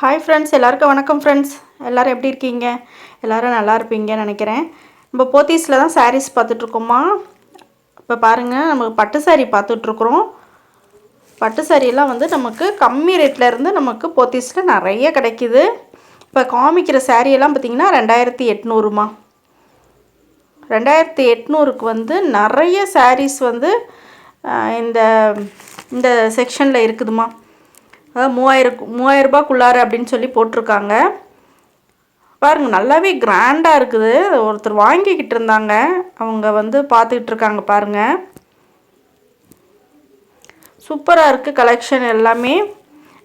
Hi friends எல்லாருக்கும் வணக்கம் friends எல்லோரும் எப்படி இருக்கீங்க? எல்லோரும் நல்லா இருப்பீங்கன்னு நினைக்கிறேன். நம்ம போத்தீஸில் தான் சாரீஸ் பார்த்துட்ருக்கோமா? இப்போ பாருங்கள் நமக்கு பட்டு சாரீ பார்த்துட்ருக்குறோம். பட்டு சாரியெல்லாம் வந்து நமக்கு கம்மி ரேட்டில் இருந்து நமக்கு போத்தீஸில் நிறைய கிடைக்கிது. இப்போ காமிக்கிற சாரியெல்லாம் பார்த்திங்கன்னா ரெண்டாயிரத்தி எட்நூறுமா. ரெண்டாயிரத்தி எட்நூறுக்கு வந்து நிறைய சாரீஸ் வந்து இந்த இந்த செக்ஷனில் இருக்குதுமா. அதாவது மூவாயிரம் மூவாயிரரூபாக்குள்ளார அப்படின்னு சொல்லி போட்டிருக்காங்க. பாருங்கள் நல்லாவே கிராண்டாக இருக்குது. ஒருத்தர் வாங்கிக்கிட்டு இருந்தாங்க. அவங்க வந்து பார்த்துக்கிட்டு இருக்காங்க பாருங்கள் சூப்பராக இருக்குது கலெக்ஷன் எல்லாமே.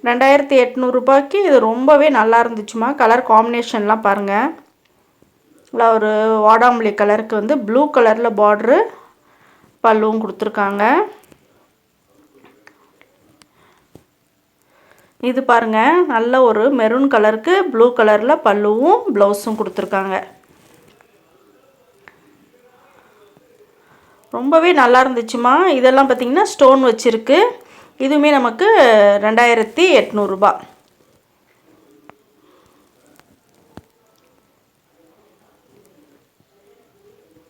ரெண்டாயிரத்தி எட்நூறுபாய்க்கு இது ரொம்பவே நல்லா இருந்துச்சுமா. கலர் காம்பினேஷன்லாம் பாருங்கள் இல்லை ஒரு வாடாமல்லி கலருக்கு வந்து ப்ளூ கலரில் பார்ட்ரு பல்லுவும் கொடுத்துருக்காங்க. இது பாருங்கள் நல்ல ஒரு மெரூன் கலருக்கு ப்ளூ கலரில் பல்லுவும் ப்ளவுஸும் கொடுத்துருக்காங்க. ரொம்பவே நல்லா இருந்துச்சுமா. இதெல்லாம் பார்த்திங்கன்னா ஸ்டோன் வச்சுருக்கு. இதுவுமே நமக்கு ரெண்டாயிரத்தி எட்நூறுபா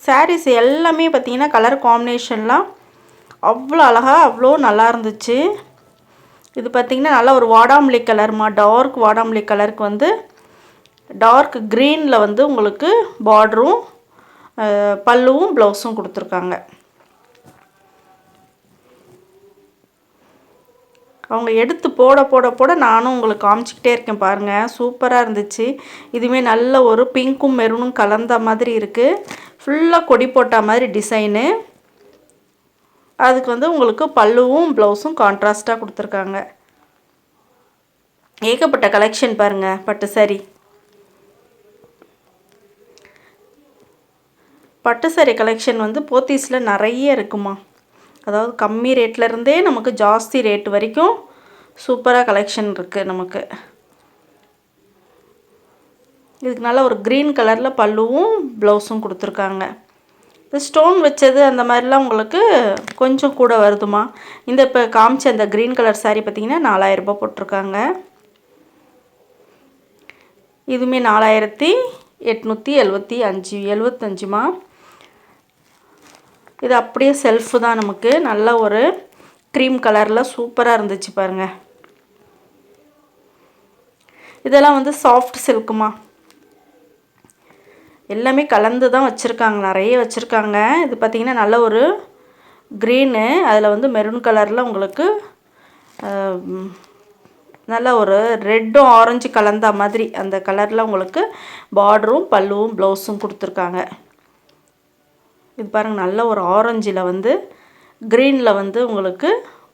சாரீஸ் எல்லாமே பார்த்திங்கன்னா கலர் காம்பினேஷன்லாம் அவ்வளோ அழகாக அவ்வளோ நல்லா இருந்துச்சு. இது பார்த்திங்கன்னா நல்லா ஒரு வாடாமல்லி கலர்மா டார்க் வாடாமல்லி கலருக்கு வந்து டார்க் க்ரீனில் வந்து உங்களுக்கு பார்டரும் பல்லுவும் ப்ளவுஸும் கொடுத்துருக்காங்க. அவங்க எடுத்து போட போட போட நானும் உங்களுக்கு காமிச்சிக்கிட்டே இருக்கேன் பாருங்கள் சூப்பராக இருந்துச்சு. இதுவுமே நல்ல ஒரு பிங்க்கும் மெரூனும் கலந்த மாதிரி இருக்குது ஃபுல்லாக கொடி போட்ட மாதிரி டிசைனு அதுக்கு வந்து உங்களுக்கு பல்லுவும் ப்ளவுஸும் கான்ட்ராஸ்ட்டாக கொடுத்துருக்காங்க. ஏகப்பட்ட கலெக்ஷன் பாருங்கள் பட்டு சாரி பட்டு சாரி கலெக்ஷன் வந்து போத்தீஸில் நிறைய இருக்குமா? அதாவது கம்மி ரேட்லேருந்தே நமக்கு ஜாஸ்தி ரேட் வரைக்கும் சூப்பராக கலெக்ஷன் இருக்குது நமக்கு. இதுக்கு நல்லா ஒரு க்ரீன் கலரில் பல்லுவும் ப்ளவுஸும் கொடுத்துருக்காங்க. இந்த ஸ்டோன் வச்சது அந்த மாதிரிலாம் உங்களுக்கு கொஞ்சம் கூட வருதுமா? இந்த இப்போ காமிச்ச அந்த க்ரீன் கலர் சாரீ பார்த்திங்கன்னா நாலாயிரரூபா போட்டிருக்காங்க. இதுவுமே நாலாயிரத்தி எட்நூற்றி எழுபத்தி அஞ்சு எழுபத்தஞ்சுமா இது அப்படியே செல்ஃபு தான் நமக்கு. நல்ல ஒரு க்ரீம் கலரில் சூப்பராக இருந்துச்சு பாருங்கள் இதெல்லாம் வந்து சாஃப்ட் சில்க்குமா எல்லாமே கலந்து தான் வச்சுருக்காங்க. நிறைய வச்சுருக்காங்க. இது பார்த்திங்கன்னா நல்ல ஒரு க்ரீனு அதில் வந்து மெரூன் கலரில் உங்களுக்கு நல்ல ஒரு ரெட்டும் ஆரஞ்சு கலந்த மாதிரி அந்த கலரில் உங்களுக்கு பார்டரும் பல்லுவும் ப்ளவுஸும் கொடுத்துருக்காங்க. இது பாருங்கள் நல்ல ஒரு ஆரஞ்சில் வந்து க்ரீனில் வந்து உங்களுக்கு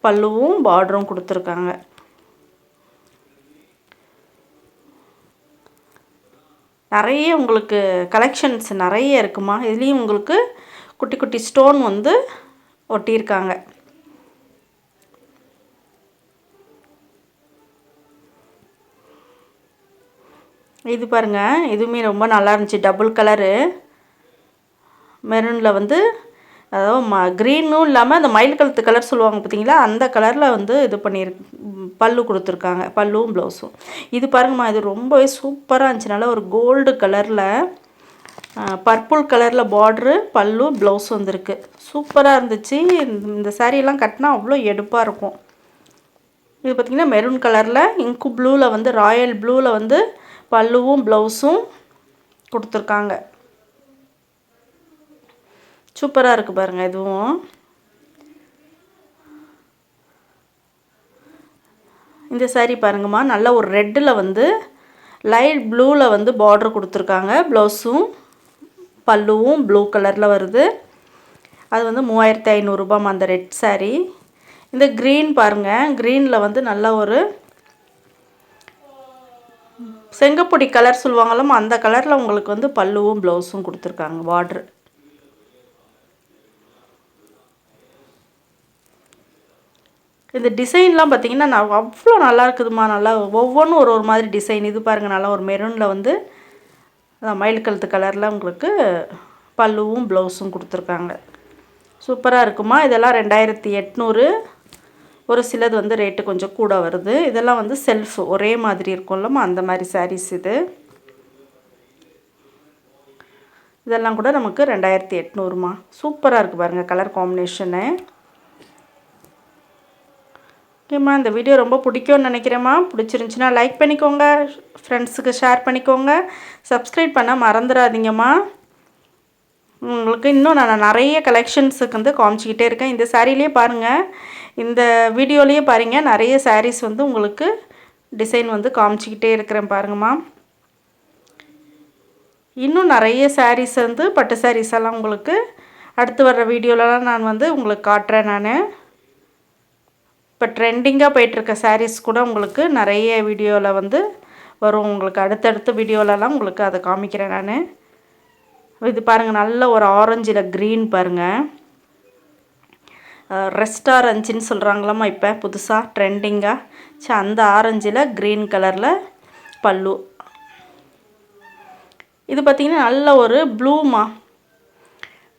பல்லுவும் பார்டரும் கொடுத்துருக்காங்க. நிறைய உங்களுக்கு கலெக்ஷன்ஸ் நிறைய இருக்குமா? இதுலேயும் உங்களுக்கு குட்டி குட்டி ஸ்டோன் வந்து ஒட்டியிருக்காங்க. இது பாருங்கள் இதுவுமே ரொம்ப நல்லா இருந்துச்சு. டபுள் கலரு மெரூனில் வந்து அதாவது ம க்ரீனும் இல்லாமல் அந்த மயில் கழுத்து கலர் சொல்லுவாங்க பார்த்தீங்களா அந்த கலரில் வந்து இது பண்ணியிருக்கு பல்லு கொடுத்துருக்காங்க. பல்லும் ப்ளவுஸும் இது பாருங்கம்மா இது ரொம்பவே சூப்பராக இருந்துச்சு. நல்லா ஒரு கோல்டு கலரில் பர்பிள் கலரில் பார்ட்ரு பல்லு ப்ளவுஸ் வந்திருக்கு. சூப்பராக இருந்துச்சு. இந்த சாரியெல்லாம் கட்டினா அவ்வளோ எடுப்பாக இருக்கும். இது பார்த்திங்கன்னா மெரூன் கலரில் இங்கு ப்ளூவில் வந்து ராயல் ப்ளூவில் வந்து பல்லுவும் ப்ளவுஸும் கொடுத்துருக்காங்க. சூப்பராக இருக்குது பாருங்கள் இதுவும். இந்த சாரீ பாருங்கம்மா நல்ல ஒரு ரெட்டில் வந்து லைட் ப்ளூவில் வந்து பார்டர் கொடுத்துருக்காங்க. ப்ளவுஸும் பல்லுவும் ப்ளூ கலரில் வருது. அது வந்து மூவாயிரத்தி ஐநூறுரூபாம்மா அந்த ரெட் சாரீ இந்த க்ரீன் பாருங்கள் க்ரீனில் வந்து நல்ல ஒரு செங்கப்பொடி கலர் சொல்லுவாங்களோ அந்த கலரில் உங்களுக்கு வந்து பல்லுவும் ப்ளவுஸும் கொடுத்துருக்காங்க பார்ட்ரு இந்த டிசைன்லாம் பார்த்திங்கன்னா நான் அவ்வளோ நல்லா இருக்குதுமா நல்லா ஒவ்வொன்றும் ஒரு ஒரு மாதிரி டிசைன். இது பாருங்கள் நல்லா ஒரு மெரூனில் வந்து மயில் கழுத்து கலரில் உங்களுக்கு பல்லுவும் ப்ளவுஸும் கொடுத்துருக்காங்க. சூப்பராக இருக்குமா? இதெல்லாம் ரெண்டாயிரத்தி எட்நூறு. ஒரு சிலது வந்து ரேட்டு கொஞ்சம் கூட வருது. இதெல்லாம் வந்து செல்ஃப். ஒரே மாதிரி இருக்கும்லம்மா அந்த மாதிரி சாரீஸ் இது. இதெல்லாம் கூட நமக்கு ரெண்டாயிரத்தி எட்நூறுமா சூப்பராக இருக்குது பாருங்கள் கலர் காம்பினேஷனு ஓகேம்மா இந்த வீடியோ ரொம்ப பிடிக்கும்னு நினைக்கிறேம்மா. பிடிச்சிருந்துச்சின்னா லைக் பண்ணிக்கோங்க. ஃப்ரெண்ட்ஸுக்கு ஷேர் பண்ணிக்கோங்க. சப்ஸ்கிரைப் பண்ண மறந்துடாதீங்கம்மா. உங்களுக்கு இன்னும் நான் நிறைய கலெக்ஷன்ஸுக்கு வந்து காமிச்சிக்கிட்டே இருக்கேன். இந்த சாரீலேயே பாருங்கள் இந்த வீடியோலேயே பாருங்கள் நிறைய சாரீஸ் வந்து உங்களுக்கு டிசைன் வந்து காமிச்சிக்கிட்டே இருக்கிறேன் பாருங்கம்மா. இன்னும் நிறைய சாரீஸ் வந்து பட்டு சாரீஸ் எல்லாம் உங்களுக்கு அடுத்து வர்ற வீடியோலலாம் நான் வந்து உங்களுக்கு காட்டுறேன் நான். இப்போ ட்ரெண்டிங்காக போயிட்டுருக்க சாரீஸ் கூட உங்களுக்கு நிறைய வீடியோவில் வந்து வரும். உங்களுக்கு அடுத்தடுத்த வீடியோலலாம் உங்களுக்கு அதை காமிக்கிறேன் நான். இது பாருங்கள் நல்ல ஒரு ஆரஞ்சில் க்ரீன் பாருங்கள் ரெஸ்டாரஞ்சின்னு சொல்கிறாங்களாம்மா இப்போ? புதுசாக ட்ரெண்டிங்காக சரி அந்த ஆரஞ்சில் க்ரீன் கலரில் பல்லு. இது பார்த்திங்கன்னா நல்ல ஒரு ப்ளூமா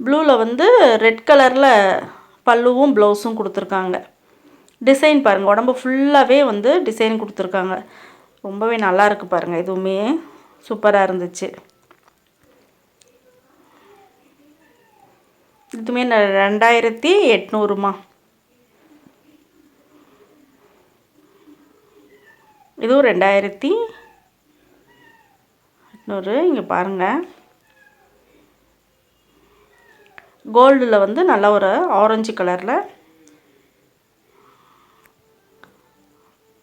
ப்ளூவில் வந்து ரெட் கலரில் பல்லுவும் ப்ளவுஸும் கொடுத்துருக்காங்க. டிசைன் பாருங்கள் உடம்பு ஃபுல்லாகவே வந்து டிசைன் கொடுத்துருக்காங்க. ரொம்பவே நல்லா இருக்குது பாருங்கள் எதுவுமே சூப்பராக இருந்துச்சு. இதுவுமே ரெண்டாயிரத்தி எட்நூறுமா. இதுவும் ரெண்டாயிரத்தி எட்நூறு. இங்கே பாருங்கள் கோல்டில் வந்து நல்ல ஒரு ஆரஞ்சு கலரில்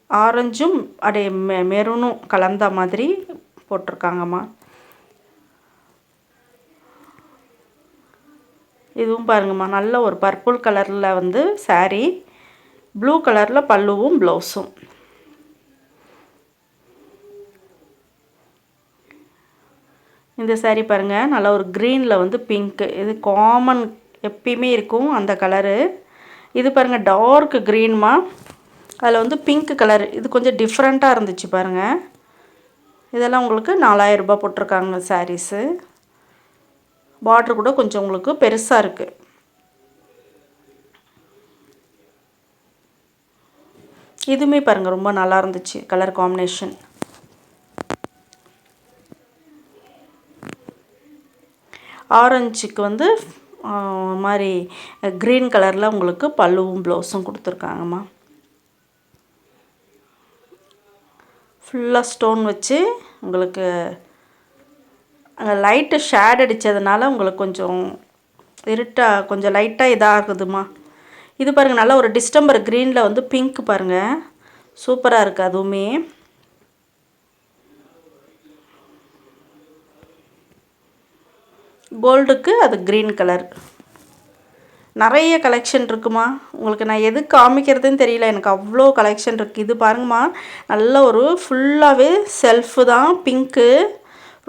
ஆரஞ்சும் அப்படியே மெ மெரூனும் கலந்த மாதிரி போட்டிருக்காங்கம்மா. இதுவும் பாருங்கம்மா நல்ல ஒரு பர்பிள் கலரில் வந்து சாரீ ப்ளூ கலரில் பல்லுவும் ப்ளவுஸும் இந்த சாரீ பாருங்கள் நல்ல ஒரு க்ரீனில் வந்து பிங்க்கு இது காமன் எப்பயுமே இருக்கும் அந்த கலரு இது பாருங்கள் டார்க் க்ரீன்மா அதில் வந்து பிங்க் கலர் இது கொஞ்சம் டிஃப்ரெண்ட்டாக இருந்துச்சு பாருங்கள் இதெல்லாம் உங்களுக்கு நாலாயிரரூபா போட்டிருக்காங்க சாரீஸு பார்ட்ரு கூட கொஞ்சம் உங்களுக்கு பெருசாக இருக்குது இதுவுமே பாருங்கள் ரொம்ப நல்லா இருந்துச்சு கலர் காம்பினேஷன் ஆரஞ்சுக்கு வந்து மாதிரி க்ரீன் கலரில் உங்களுக்கு பல்லுவும் ப்ளவுஸும் கொடுத்துருக்காங்கம்மா. ஃபுல்லாக ஸ்டோன் வச்சு உங்களுக்கு அங்கே லைட்டு ஷேட் அடித்ததுனால உங்களுக்கு கொஞ்சம் இருட்டாக கொஞ்சம் லைட்டாக இதாகுதுமா. இது பாருங்கள் நல்லா ஒரு டிஸ்டம்பர் க்ரீனில் வந்து பிங்க் பாருங்கள் சூப்பராக இருக்குது அதுவுமே. கோல்டுக்கு அது க்ரீன் கலர் நிறைய கலெக்ஷன் இருக்குமா? உங்களுக்கு நான் எது காமிக்கிறதுன்னு தெரியல. எனக்கு அவ்வளோ கலெக்ஷன் இருக்குது இது பாருங்கம்மா. நல்ல ஒரு ஃபுல்லாகவே செல்ஃபு தான். பிங்க்கு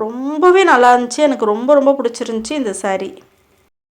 ரொம்பவே நல்லா இருந்துச்சு. எனக்கு ரொம்ப ரொம்ப பிடிச்சிருந்துச்சி இந்த சாரீ